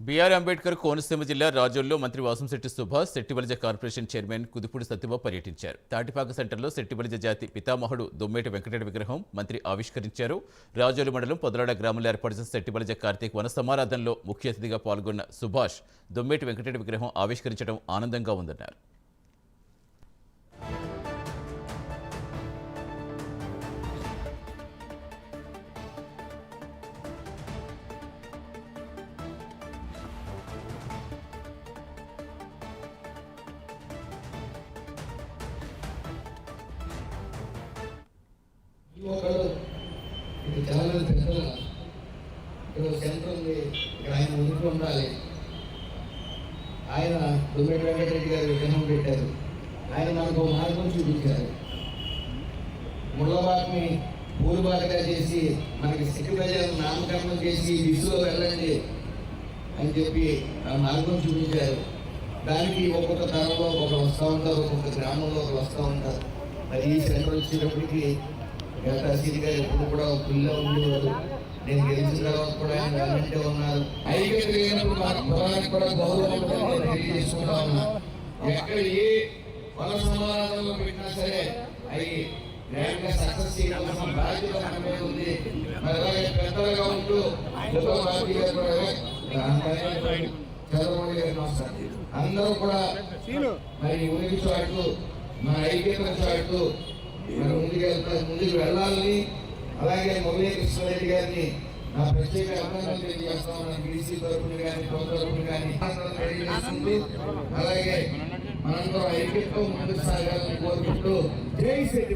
BR Ambedkar Konaseema జిల్లా రాజోల్లో మంత్రి వాసంశెట్టి సుభాష్ శెట్టిబలిజ కార్పొరేషన్ చైర్మన్ కుదుపూడి సత్యబాబు పర్యటించారు. తాటిపాక సెంటర్లో శెట్టిబలిజ జాతి పితామహుడు దొమ్మేటి వెంకటరెడ్డి విగ్రహం మంత్రి ఆవిష్కరించారు. రాజోలు మండలం పొదలాడ గ్రామంలో ఏర్పాటు చేసిన శెట్టిబలిజ కార్తీక్ వన సమారాధనలో ముఖ్య అతిథిగా పాల్గొన్న సుభాష్ దొమ్మేటి వెంకటరెడ్డి విగ్రహం ఆవిష్కరించడం ఆనందంగా ఉందన్నారు. ఈ ఇది చాలా పెద్దలు ఇక్కడ సెంటర్ ఉంది. ఇక్కడ ఆయన ముందుకు ఉండాలి. ఆయన దుమ్మెటి వెంకటరెడ్డి గారు విగ్రహం పెట్టారు. ఆయన మనకు మార్గం చూపించారు. ముళ్ళబాట్ని పూలుబాటుగా చేసి మనకి సిక్కు ప్రజలను నామకరణం చేసి విసులో వెళ్ళండి అని చెప్పి ఆ మార్గం చూపించారు. దానికి ఒక్కొక్క తరంలో ఒకరు వస్తూ ఉంటారు. ఒక్కొక్క గ్రామంలో ఒకరు వస్తూ ఉంటారు. మరి ఈ సెంటర్ వచ్చేటప్పటికి తహసీల్ గారు ఎప్పుడు కూడా ఒక ఉండేవారు నేను గెలిచిన తర్వాత కూడా ఆయన వెంటే ఉన్నారు. ఐక్యత లేనప్పుడు మన కులానికి కూడా గౌరవం తెలియజేసుకుంటా ఉన్నా. ఎక్కడ ఏ కుల పెట్టినా సరే అవి సక్సెస్ చేయాల్సిన బాధ్యత ఉంది. అలాగే పెద్దలుగా ఉంటూ గారు కూడా చంద్రబాబు గారు నమస్కారం అందరూ కూడా మరి ఉనికి చాటు మన ఐక్యత చాటు మరి ముందుకు వెళ్తా ముందుకు వెళ్ళాలని అలాగే మురళీ కృష్ణారెడ్డి గారిని నా ప్రత్యేక అభినందనలు తెలియజేస్తామని బీసీ తరఫున కానీ టోల్ తరఫున కానీ తెలియజేస్తుంది అలాగే మనందరం ఐక్యతతో ముందుకు సాగాలని కోరుకుంటూ జై శెట్టి